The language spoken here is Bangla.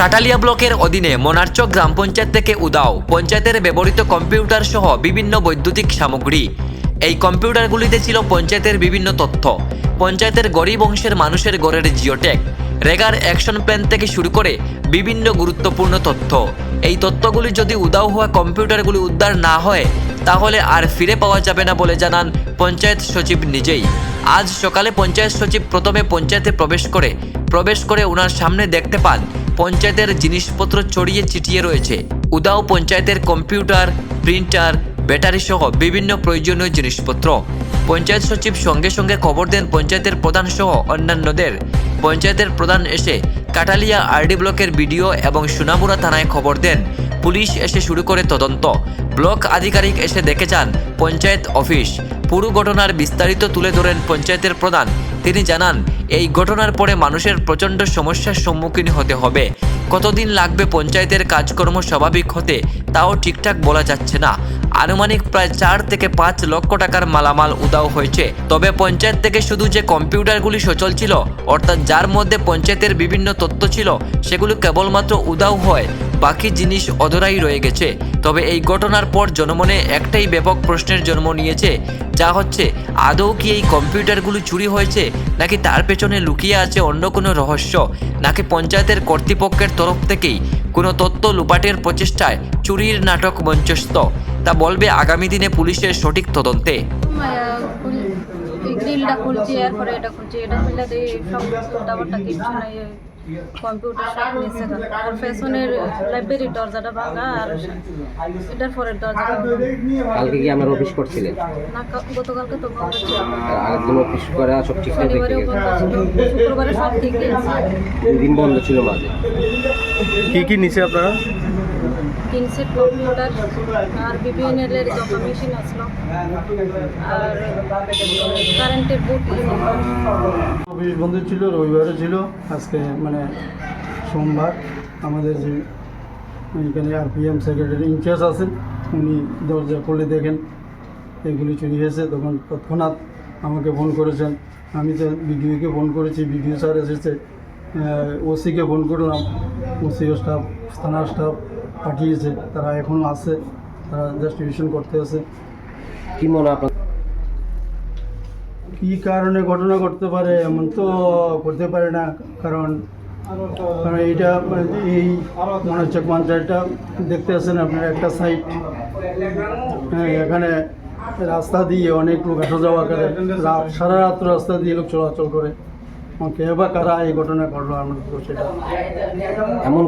কাটালিয়া ব্লকের অধীনে মোনারচক গ্রাম পঞ্চায়েত থেকে উদাও পঞ্চায়েতের ব্যবহৃত কম্পিউটার সহ বিভিন্ন বৈদ্যুতিক সামগ্রী। এই কম্পিউটারগুলিতে ছিল পঞ্চায়েতের বিভিন্ন তথ্য। পঞ্চায়েতের গরিব অংশের মানুষের গড়ের জিওটেক, রেগার অ্যাকশন প্ল্যান থেকে শুরু করে বিভিন্ন গুরুত্বপূর্ণ তথ্য। এই তথ্যগুলি যদি উদাও হওয়া কম্পিউটারগুলি উদ্ধার না হয়, তাহলে আর ফিরে পাওয়া যাবে না বলে জানান পঞ্চায়েত সচিব নিজেই। আজ সকালে পঞ্চায়েত সচিব প্রথমে পঞ্চায়েতে প্রবেশ করে প্রবেশ করে ওনার সামনে দেখতে পান পঞ্চায়েতের জিনিসপত্র ছড়িয়ে ছিটিয়ে রয়েছে। উদাও পঞ্চায়েতের কম্পিউটার, প্রিন্টার, ব্যাটারি সহ বিভিন্ন প্রয়োজনীয় জিনিসপত্র। পঞ্চায়েত সচিব সঙ্গে সঙ্গে খবর দেন পঞ্চায়েতের প্রধান সহ অন্যান্যদের। পঞ্চায়েতের প্রধান এসে কাটালিয়া আরডি ব্লকের বিডিও এবং সোনামুড়া থানায় খবর দেন। পুলিশ এসে শুরু করে তদন্ত। ব্লক আধিকারিক এসে দেখে যান, পঞ্চায়েত অফিস। পুরো ঘটনার বিস্তারিত তুলে ধরেন পঞ্চায়েতের প্রধান। তিনি জানান, এই ঘটনার পরে মানুষের প্রচণ্ড সমস্যার সম্মুখীন হতে হবে। কতদিন লাগবে পঞ্চায়েতের কাজকর্ম স্বাভাবিক হতে, তাও ঠিকঠাক বলা যাচ্ছে না। আনুমানিক প্রায় চার থেকে পাঁচ লক্ষ টাকার মালামাল উদাও হয়েছে। তবে পঞ্চায়েত থেকে শুধু যে কম্পিউটারগুলি সচল ছিল, অর্থাৎ যার মধ্যে পঞ্চায়েতের বিভিন্ন তথ্য ছিল, সেগুলো কেবলমাত্র উদাও হয়, বাকি জিনিস অধরাই রয়ে গেছে। তবে এই ঘটনার পর জনমনে একটাই ব্যাপক প্রশ্নের জন্ম নিয়েছে, যা হচ্ছে, আদৌ কি এই কম্পিউটারগুলো চুরি হয়েছে, নাকি তার পেছনে লুকিয়ে আছে অন্য কোনো রহস্য, নাকি পঞ্চায়েতের কর্তৃপক্ষের তরফ থেকেই কোনো তথ্য লুপাটের প্রচেষ্টায় চুরির নাটক মঞ্চস্থ, তা বলবে আগামী দিনে পুলিশের সঠিক তদন্তে? গ্রিলটা খুলছি, এরপরে এটা খুলছি, এটা সব এই কম্পিউটার সব নিচে। পেছনের লাইব্রেরির দরজাটা ভাঙা আর এটার পরের দরজাটা কালকে কি আমার অফিস করছিলেন না গতকালকে তো বন্ধ ছিল। আর আরেকদিন অফিস করে সব ঠিক ছিল। শুক্রবারে সব ঠিক আছে দুই দিন বন্ধ ছিল মাঝে। কি কি নিচে আপনারা? তিন কম্পিউটার আর বিপিএনএল এর যত মেশিন আসলো, আর কারেন্টের বুট অফিস বন্ধ ছিল, রবিবারও ছিল, আজকে মানে সোমবার। আমাদের যে এখানে আরপিএম সেক্রেটারি ইনচার্জ আছেন, উনি দরজা খুলে দেখেন, এগুলি চুরি হয়েছে। তখন তৎক্ষণাৎ আমাকে ফোন করেছেন। আমি তো বিডিওকে ফোন করেছি, বিডিও স্যার এসেছে। ওসিকে ফোন করলাম ওসিও স্টাফ থানার স্টাফ পাঠিয়েছে তারা এখনও আছে তারা জাস্টিফিকেশন করতে আছে। কি মনে আপনার? কী কারণে ঘটনা করতে পারে এমন তো করতে পারে না কারণ কারণ এইটা এই মনে হচ্ছে পঞ্চায়েতটা দেখতে আসেন আপনার একটা সাইড হ্যাঁ এখানে রাস্তা দিয়ে অনেক লোক আসা যাওয়া করে রাত সারা রাত রাস্তা দিয়ে লোক চলাচল করে। কে বা কারা এই ঘটনা ঘটলো আমরা সেটা এমন